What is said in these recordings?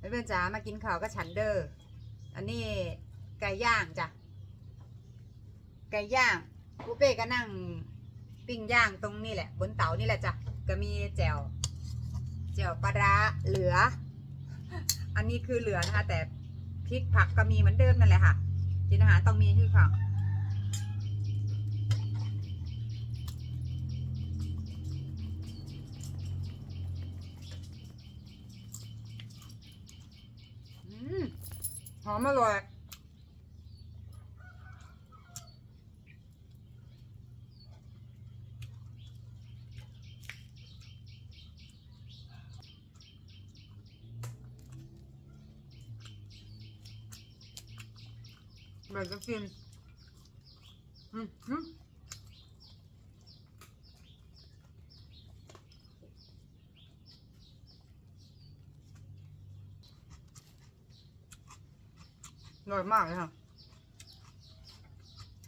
เพื่อนๆจ๋ามากินข้าวก็ฉันเดอร์อันนี้ไก่ย่างจ้ะ ไก่ย่างปูเป้ก็นั่งปิ้งย่างตรงนี้แหละ บนเตานี่แหละจ้ะ ก็มีแจ่วแจ่วปลาร้าเหลือ อันนี้คือเหลือนะคะแต่พริกผักก็มีเหมือนเดิมนั่นแหละค่ะ กินอาหารต้องมีคือค่ะ อืมห อมอร่อยแบบก็ฟินอืมอืม อร่อยมากเลยค่ะ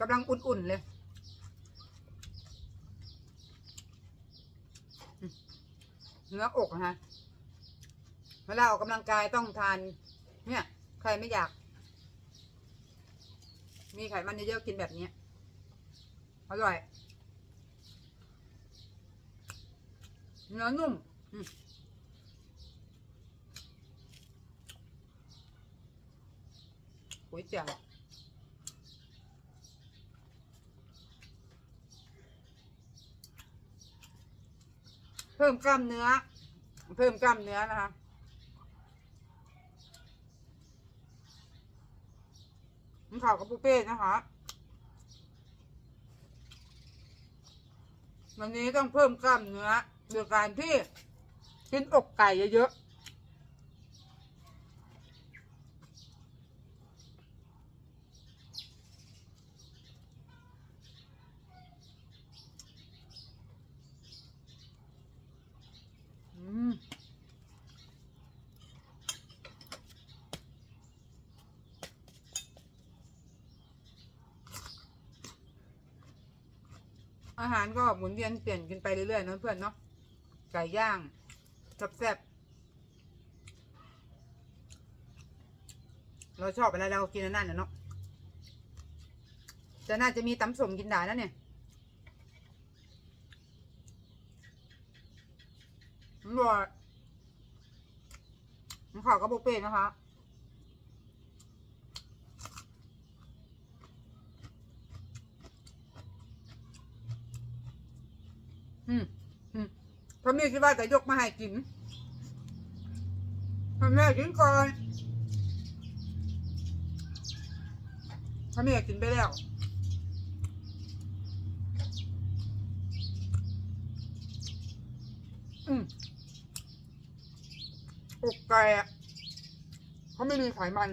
กำลังอุ่นๆเลย เนื้ออกนะฮะเวลาออกกำลังกายต้องทาน เนี่ย ใครไม่อยาก มีไขมันเยอะๆกินแบบนี้ อร่อย เนื้อนุ่มอืม ก๋วยเตี๋ยวเพิ่มกล้ามเนื้อ เพิ่มกล้ามเนื้อนะคะมันข่าวกับปูเป้นะคะวันนี้ต้องเพิ่มกล้ามเนื้อโดยการที่กินอกไก่เยอะๆอืม อาหารก็หมุนเวียนเปลี่ยนกันไปเรื่อยๆนอะเพื่อนเนาะไก่ย่างแซ่บๆเราชอบอะไรเรากินนั่นเนาะแต่น่าจะมีตำสมกินได้นะเนี่ยมันบอกมันขาวกระบอกเป้นะคะ อืมอืมพ่อแม่คิดว่าจะยกมาให้กินพ่อแม่กินก่อนพ่อแม่กินไปแล้วอืมอกไก่อะเขาไม่มีไขมัน